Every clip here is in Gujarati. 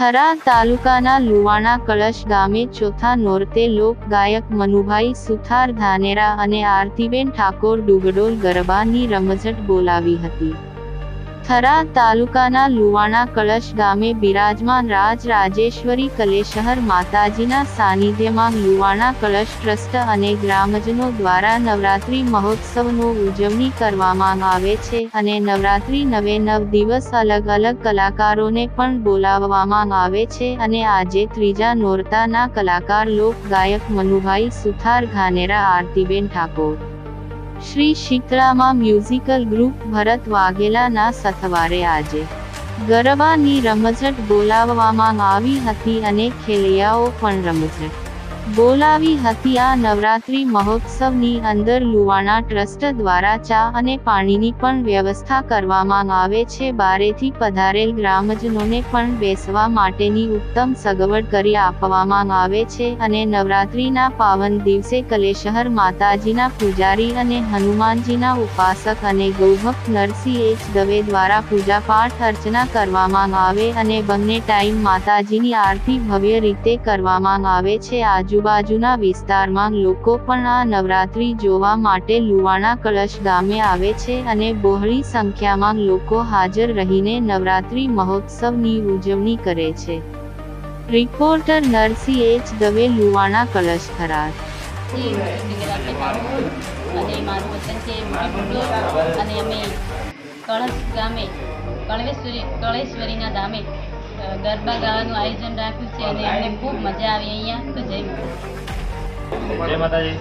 થરા તાલુકાના લુવાણા કળશ ગામે ચોથા નોરતે લોક ગાયક મનુભાઈ સુથાર ધાનેરા અને આરતીબેન ઠાકોર ડુગડોલ ગરબાની રમઝટ બોલાવી હતી. થરા તાલુકાના લુવાણા કળશ ગામે બિરાજમાન રાજ રાજેશ્વરી કલેશહર માતાજીના સાનિધ્યમાં લુવાણા કળશ ટ્રસ્ટ અને ગ્રામજનો દ્વારા નવરાત્રિ મહોત્સવનો ઉજવણી કરવામાં આવે છે અને નવરાત્રિ નવે નવ દિવસ અલગ અલગ કલાકારોને પણ બોલાવવામાં આવે છે અને આજે ત્રીજા નોરતાના કલાકાર લોક ગાયક મનુભાઈ સુથાર ઘાનેરા આરતીબેન ઠાકોર શ્રી શીતળામાં મ્યુઝિકલ ગ્રુપ ભરત વાઘેલાના સથવારે આજે ગરબાની રમઝટ બોલાવવામાં આવી હતી અને ખેલૈયાઓ પણ રમઝટ બોલાવી હતી આ નવરાત્રિ મહોત્સવની અંદર લુવાણા ટ્રસ્ટ દ્વારા ચા અને પાણીની પણ વ્યવસ્થા કરવામાં આવે છે. બારેથી પધારેલ ગ્રામજનોને પણ બેસવા માટેની ઉત્તમ સગવડ કરી આપવામાં આવે છે અને નવરાત્રિના પાવન દિવસે કલેશહર માતાજીના પૂજારી અને હનુમાનજીના ઉપાસક અને ગૌભક્ત નરસિંહ એચ. દવે દ્વારા પૂજાપાઠ અર્ચના કરવામાં આવે અને બંને ટાઈમ માતાજીની આરતી ભવ્ય રીતે કરવામાં આવે છે. આજુબાજુના વિસ્તારમાં લોકો પણ આ નવરાત્રિ જોવા માટે લુવાણા કળશ ગામે આવે છે અને બહોળી સંખ્યામાં લોકો હાજર રહીને નવરાત્રિ મહોત્સવની ઉજવણી કરે છે. રિપોર્ટર નરસિંહ એચ દવે લુવાણા કળશ ઠાકોર અને મારું વતન છે અને અમે કળશ ગામે, કળવેશ્વરી, કળેશ્વરીના ધામે ગરબા ગાવાનું આયોજન રાખ્યું છે અને અમને ખૂબ મજા આવી અહીંયા. તો જય. જય માતાજી.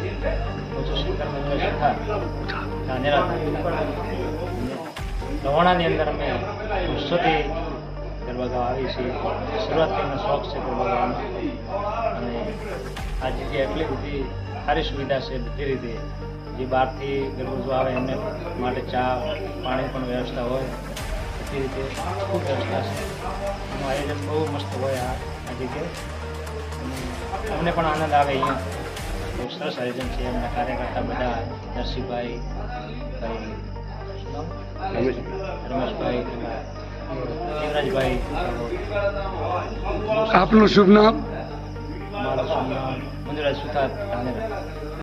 લવાણાની અંદર અમે વર્ષોથી ગરબા ગાવા આવી છીએ. શરૂઆતથી અમને શોખ છે ગરબા ગાવાનો. અને આ જે એટલી બધી સારી સુવિધા છે, બધી રીતે. જે બહારથી ગરબા આવે એમને માટે ચા, પાણી પણ વ્યવસ્થા હોય. બધી રીતે ખૂબ વ્યવસ્થા છે એનું આયોજન બહુ મસ્ત હોય આ જગ્યાએ. અમને પણ આનંદ આવે અહીંયા. બહુ સરસ આયોજન છે. એમના કાર્યકર્તા બધા નરસિંહભાઈ ભાઈ? રમેશભાઈ દેવરાજભાઈ આપનું શુભ નામ? મારું શુભ નામ મંજુરાજ સુતાર ધાનેરા.